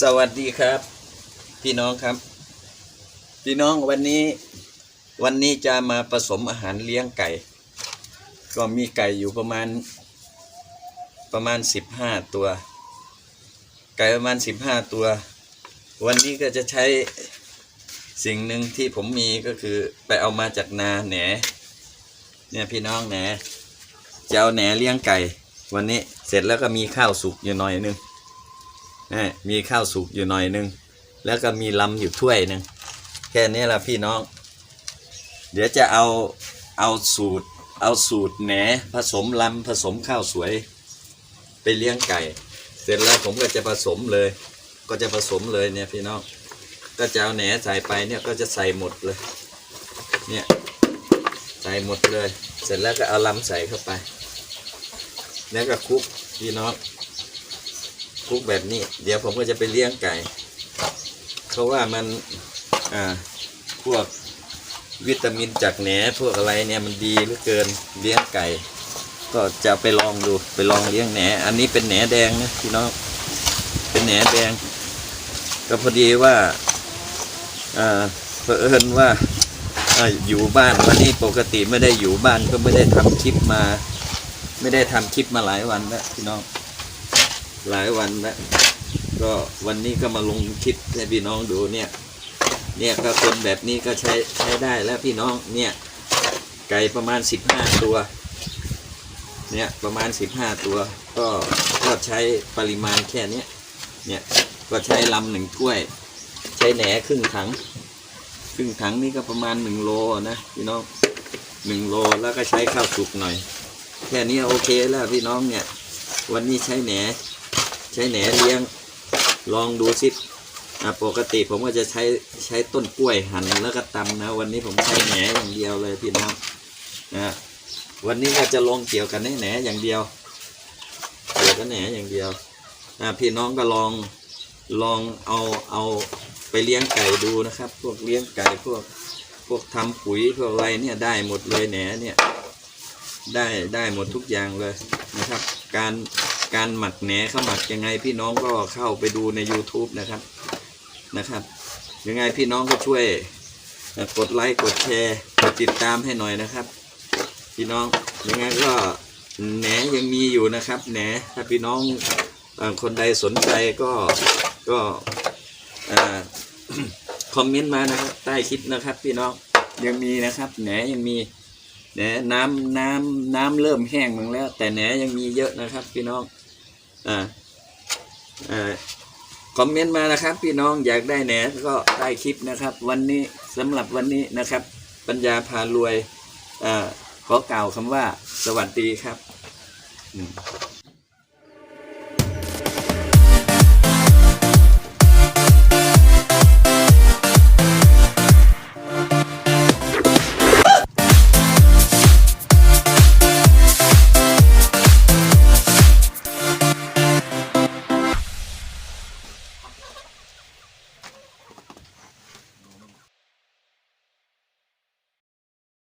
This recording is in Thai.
สวัสดีครับ พี่น้องครับ พี่น้องวันนี้วันนี้จะมาผสมอาหารเลี้ยงไก่ ก็มีไก่อยู่ประมาณ ประมาณสิบห้าตัว ไก่ประมาณสิบห้าตัว วันนี้ก็จะใช้สิ่งหนึ่งที่ผมมีก็คือไปเอามาจากนาแหนเนี่ยพี่น้องแหนจะเอาแหนเลี้ยงไก่ วันนี้เสร็จแล้วก็มีข้าวสุกอยู่หน่อยนึง นี่มีข้าวสุกอยู่หน่อยนึง แล้วก็มีลำอยู่ถ้วยหนึ่งแค่นี้ละพี่น้อง เดี๋ยวจะเอาเอาสูตร เอาสูตรแหนผสมลำผสมข้าวสวย ไปเลี้ยงไก่ เสร็จแล้วผมก็จะผสมเลย ก็จะผสมเลยเนี่ยพี่น้องก็จะเอาแหนใส่ไปเนี่ยก็จะใส่หมดเลย เนี่ยใส่หมดเลย เสร็จแล้วก็เอาลำใส่เข้าไป แล้วก็คลุกพี่น้อง คุกแบบนี้ เดี๋ยวผมก็จะไปเลี้ยงไก่ เพราะว่ามันอ่าพวกวิตามินจากแหนพวกอะไรเนี่ยมันดีเหลือเกินเลี้ยงไก่ ก็จะไปลองดูไปลองเลี้ยงแหน อันนี้เป็นแหนแดงนะพี่น้องเป็นแหนแดง ก็พอดีว่าอ่าเผอิญว่าอ่าอยู่บ้านวันนี้ปกติไม่ได้อยู่บ้านก็ไม่ได้ทำคลิปมา ไม่ได้ทำคลิปมาหลายวันแล้วพี่น้อง หลายวันแล้วก็วันนี้ก็มาลงคลิปให้พี่น้องดูเนี่ย เนี่ยก็คนแบบนี้ก็ใช้ใช้ได้แล้วพี่น้องเนี่ย ไก่ประมาณสิบห้าตัว เนี่ยประมาณสิบห้าตัว ก็ก็ใช้ปริมาณแค่เนี้ยเนี่ยก็ใช้ลำหนึ่งถ้วย ใช้แหนครึ่งถังครึ่งถังนี่ก็ประมาณหนึ่งโลนะพี่น้องหนึ่งโลแล้วก็ใช้ข้าวสุกหน่อย แค่นี้โอเคแล้วพี่น้องเนี่ย วันนี้ใช้แหน ใช้แหนเลี้ยงลองดูสิปกติผมก็จะใช้ใช้ต้นกล้วยหั่นแล้วก็ตำนะ วันนี้ผมใช้แหนอย่างเดียวเลยพี่น้องนะวันนี้ก็จะลงเกี่ยวกันในแหนอย่างเดียวเกี่ยวกับแหนอย่างเดียวอะพี่น้องก็ลองลองเอาเอาไปเลี้ยงไก่ดูนะครับ พวกเลี้ยงไก่พวกพวกทำปุ๋ยพวกอะไรเนี่ยได้หมดเลยแหนเนี่ยได้ได้หมดทุกอย่างเลยนะครับ การ การหมักแหนเขาหมักยังไงพี่น้องก็เข้าไปดูใน YouTube นะครับนะครับ ยังไงพี่น้องก็ช่วยกดไลค์กดแชร์กดติดตามให้หน่อยนะครับ พี่น้องยังไงก็แหนยังมีอยู่นะครับแหนถ้าพี่น้องคนใดสนใจก็ก็คอมเมนต์มานะครับใต้คลิปนะครับ พี่น้องยังมีนะครับแหนยังมี แหนน้ำน้ำน้ำเริ่มแห้งลงแล้ว แต่แหนยังมีเยอะนะครับพี่น้องอ่าอ่าคอมเมนต์มานะครับ พี่น้องอยากได้แหนก็ใต้คลิปนะครับ วันนี้สำหรับวันนี้นะครับ ปัญญาพารวยอ่าขอกล่าวคำว่า สวัสดีครับ อืม